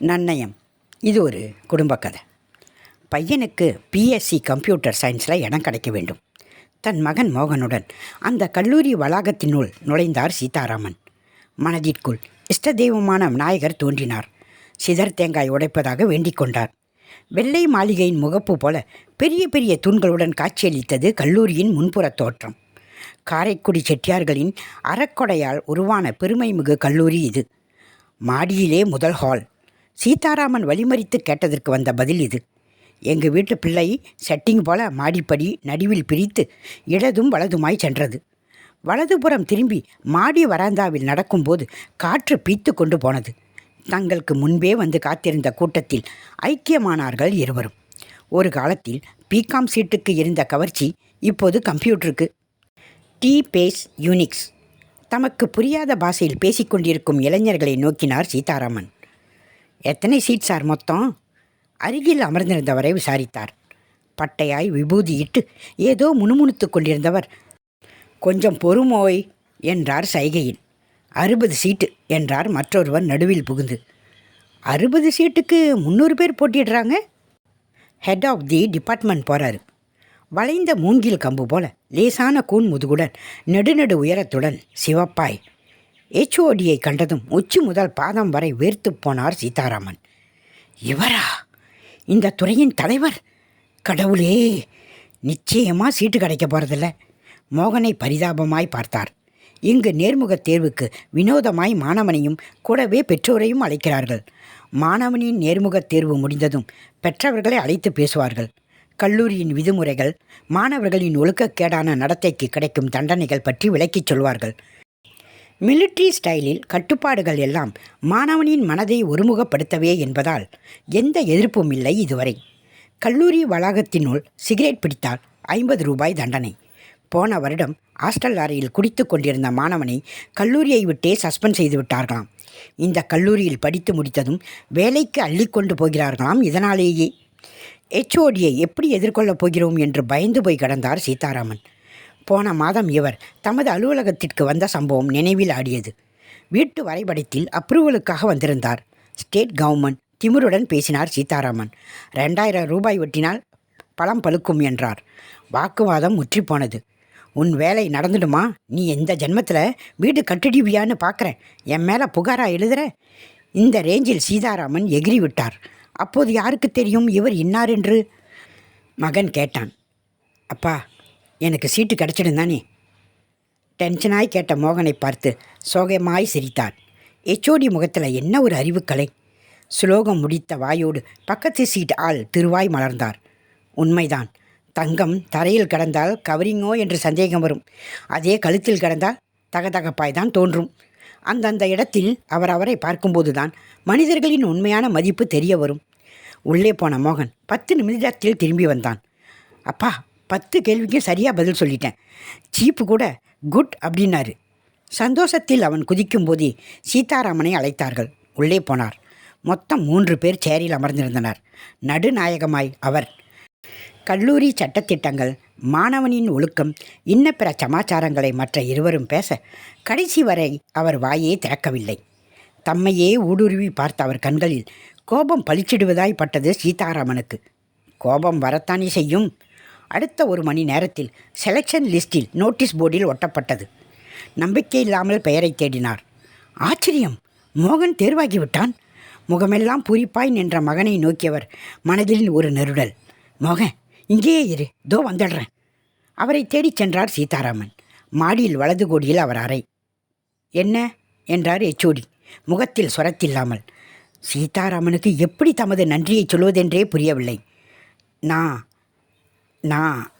நன்னயம். இது ஒரு குடும்ப கதை. பையனுக்கு பிஎஸ்சி கம்ப்யூட்டர் சயின்ஸில் இடம் கிடைக்க வேண்டும். தன் மகன் மோகனுடன் அந்த கல்லூரி வளாகத்தினுள் நுழைந்தார் சீதாராமன். மனதிற்குள் இஷ்ட தெய்வமான விநாயகர் தோன்றினார். சிதர் தேங்காய் உடைப்பதாக வேண்டிக் கொண்டார். வெள்ளை மாளிகையின் முகப்பு போல பெரிய பெரிய தூண்களுடன் காட்சியளித்தது கல்லூரியின் முன்புற தோற்றம். காரைக்குடி செட்டியார்களின் அறக்கொடையால் உருவான பெருமைமிகு கல்லூரி இது. மாடியிலே முதல் ஹால் சீதாராமன் வழிமறித்து கேட்டதற்கு வந்த பதில் இது. எங்கள் வீட்டு பிள்ளை செட்டிங் போல மாடிப்படி நடுவில் பிரித்து இடதும் வலதுமாய் சென்றது. வலதுபுறம் திரும்பி மாடி வராந்தாவில் நடக்கும்போது காற்று பீத்து கொண்டு போனது. தங்களுக்கு முன்பே வந்து காத்திருந்த கூட்டத்தில் ஐக்கியமானார்கள் இருவரும். ஒரு காலத்தில் பிகாம் சீட்டுக்கு இருந்த கவர்ச்சி இப்போது கம்ப்யூட்டருக்கு. DBase Unix. தமக்கு புரியாத பாஷையில் பேசிக்கொண்டிருக்கும் இளைஞர்களை நோக்கினார் சீதாராமன். எத்தனை சீட் சார் மொத்தம்? அருகில் அமர்ந்திருந்தவரை விசாரித்தார். பட்டையாய் விபூதியிட்டு ஏதோ முணுமுணுத்துக் கொண்டிருந்தவர். கொஞ்சம் பொறுமோய் என்றார் சைகையில். அறுபது சீட்டு என்றார் மற்றொருவர் நடுவில் புகுந்து. அறுபது சீட்டுக்கு முந்நூறு பேர் போட்டிடுறாங்க ஹெட் ஆஃப் தி டிபார்ட்மெண்ட் போகிறாரு வளைந்த மூங்கில் கம்பு போல லேசான கூன் முதுகுடன் நெடுநெடு உயரத்துடன் சிவப்பாய் ஹெச்ஓடியை கண்டதும் உச்சி முதல் பாதம் வரை வேர்த்துப் போனார் சீதாராமன். இவரா? இந்த துறையின் தலைவர்? கடவுளே! நிச்சயமாக சீட்டு கிடைக்க போகிறதில்ல மோகனை பரிதாபமாய் பார்த்தார். இங்கு நேர்முகத் தேர்வுக்கு வினோதமாய் மாணவனையும் கூடவே பெற்றோரையும் அழைக்கிறார்கள். மாணவனின் நேர்முகத் தேர்வு முடிந்ததும் பெற்றவர்களை அழைத்து பேசுவார்கள். கல்லூரியின் விதிமுறைகள் மாணவர்களின் ஒழுக்கக்கேடான நடத்தைக்கு கிடைக்கும் தண்டனைகள் பற்றி விளக்கிச் சொல்வார்கள். மிலிட்ரி ஸ்டைலில் கட்டுப்பாடுகள் எல்லாம் மாணவனின் மனதை ஒருமுகப்படுத்தவே என்பதால் எந்த எதிர்ப்பும் இல்லை இதுவரை. கல்லூரி வளாகத்தினுள் சிகரெட் பிடித்தால் ஐம்பது ரூபாய் தண்டனை. போன வருடம் ஹாஸ்டல் அறையில் குடித்து கொண்டிருந்த மாணவனை கல்லூரியை விட்டே சஸ்பெண்ட் செய்து விட்டார்களாம். இந்த கல்லூரியில் படித்து முடித்ததும் வேலைக்கு அள்ளிக்கொண்டு போகிறார்களாம் இதனாலேயே. ஹெச்ஓடியை எப்படி எதிர்கொள்ளப் போகிறோம் என்று பயந்து போய் கிடந்தார் சீதாராமன். போன மாதம் இவர் தமது அலுவலகத்திற்கு வந்த சம்பவம் நினைவில் ஆடியது. வீட்டு வரைபடத்தில் அப்ரூவலுக்காக வந்திருந்தார். ஸ்டேட் கவர்மெண்ட் திமிருடன் பேசினார் சீதாராமன். ரெண்டாயிரம் ரூபாய் வெட்டினால் பழம் பழுக்கும் என்றார். வாக்குவாதம் முற்றி போனது. உன் வேலை நடந்துடுமா? நீ எந்த ஜென்மத்தில் வீடு கட்டிடுவியான்னு பார்க்குறேன் என் மேலே புகாராக எழுதுற? இந்த ரேஞ்சில் சீதாராமன் எகிரி விட்டார் அப்போது யாருக்கு தெரியும் இவர் இன்னார் என்று? மகன் கேட்டான். அப்பா எனக்கு சீட்டு கிடச்சிடும் தானே டென்ஷனாய் கேட்ட மோகனை பார்த்து சோகமாய் சிரித்தார் எச்சோடி முகத்தில் என்ன ஒரு அறிவுக்கலை சுலோகம் முடித்த வாயோடு பக்கத்து சீட் ஆள் திருவாய் மலர்ந்தார். உண்மைதான். தங்கம் தரையில் கிடந்தால் கவரிங்கோ என்று சந்தேகம் வரும். அதே கழுத்தில் கிடந்தால் தகதகப்பாய் தான் தோன்றும். அந்தந்த இடத்தில் அவர் அவரை பார்க்கும்போது தான் மனிதர்களின் உண்மையான மதிப்பு தெரிய வரும். உள்ளே போன மோகன் பத்து நிமிடத்தில் திரும்பி வந்தான். அப்பா பத்து கேள்விக்கும் சரியாக பதில் சொல்லிட்டேன். சீப்பு கூட குட் அப்படின்னாரு. சந்தோஷத்தில் அவன் குதிக்கும்போதே சீதாராமனை அழைத்தார்கள். உள்ளே போனார். மொத்தம் மூன்று பேர் சேரில் அமர்ந்திருந்தனர். நடுநாயகமாய் அவர். கல்லூரி சட்டத்திட்டங்கள் மாணவனின் ஒழுக்கம் இன்ன பிற சமாச்சாரங்களை மற்ற இருவரும் பேச கடைசி வரை அவர் வாயே திறக்கவில்லை. தம்மையே ஊடுருவி பார்த்த அவர் கண்களில் கோபம் பளிச்சிடுவதாய் பட்டது சீதாராமனுக்கு. கோபம் வரத்தானே செய்யும்? அடுத்த ஒரு மணி நேரத்தில் செலெக்ஷன் லிஸ்டில் நோட்டீஸ் போர்டில் ஒட்டப்பட்டது. நம்பிக்கை இல்லாமல் பெயரை தேடினார். ஆச்சரியம்! மோகன் தேர்வாகிவிட்டான். முகமெல்லாம் பூரிப்பாய் நின்ற மகனை நோக்கியவர் மனதில் ஒரு நெருடல். மோகன் இங்கேயே இரு. தோ வந்துடுறேன். அவரை தேடிச் சென்றார் சீதாராமன். மாடியில் வலது கோடியில் அவர் அறை. என்ன? என்றார் எச்சோடி முகத்தில் சொரத்தில்லாமல் சீதாராமனுக்கு எப்படி தமது நன்றியை சொல்வதென்றே புரியவில்லை. நான் நான்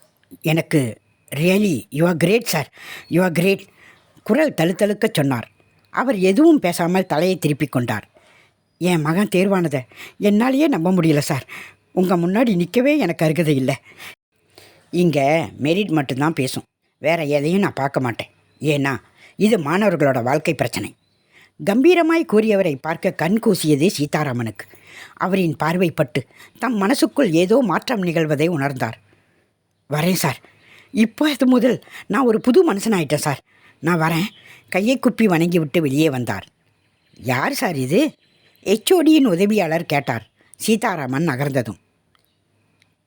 எனக்கு really you are great sir you are great குரல் தழுத்தழுக்க சொன்னார். அவர் எதுவும் பேசாமல் தலையை திருப்பிக் கொண்டார். என் மகன் தேர்வானதை. என்னாலேயே நம்ப முடியல சார் உங்கள் முன்னாடி நிற்கவே எனக்கு அருகதை இல்லை. இங்கே மெரிட் மட்டும்தான் பேசும். வேற எதையும் நான் பார்க்க மாட்டேன். ஏன்னா இது மாணவர்களோட வாழ்க்கை பிரச்சனை. கம்பீரமாய் கூறியவரை பார்க்க கண் கூசியது சீதாராமனுக்கு. அவரின் பார்வைப்பட்டு தம் மனசுக்குள் ஏதோ மாற்றம் நிகழ்வதை உணர்ந்தார். வரேன் சார். இப்போது முதல் நான் ஒரு புது மனுஷனாயிட்டேன் சார். நான் வரேன். கையை குப்பி வணங்கி விட்டு வெளியே வந்தார். யார் சார் இது? ஹெச்ஓடியின் உதவியாளர் கேட்டார். சீதாராமன் நகர்ந்ததும்.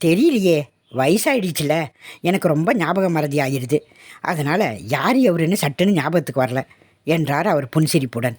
தெரியலையே வயசாயிடுச்சுல. எனக்கு ரொம்ப ஞாபகம் மறதி ஆகிடுது அதனால் யார் எவருன்னு சட்டுன்னு ஞாபகத்துக்கு வரல என்றார் அவர் புன்சிரிப்புடன்.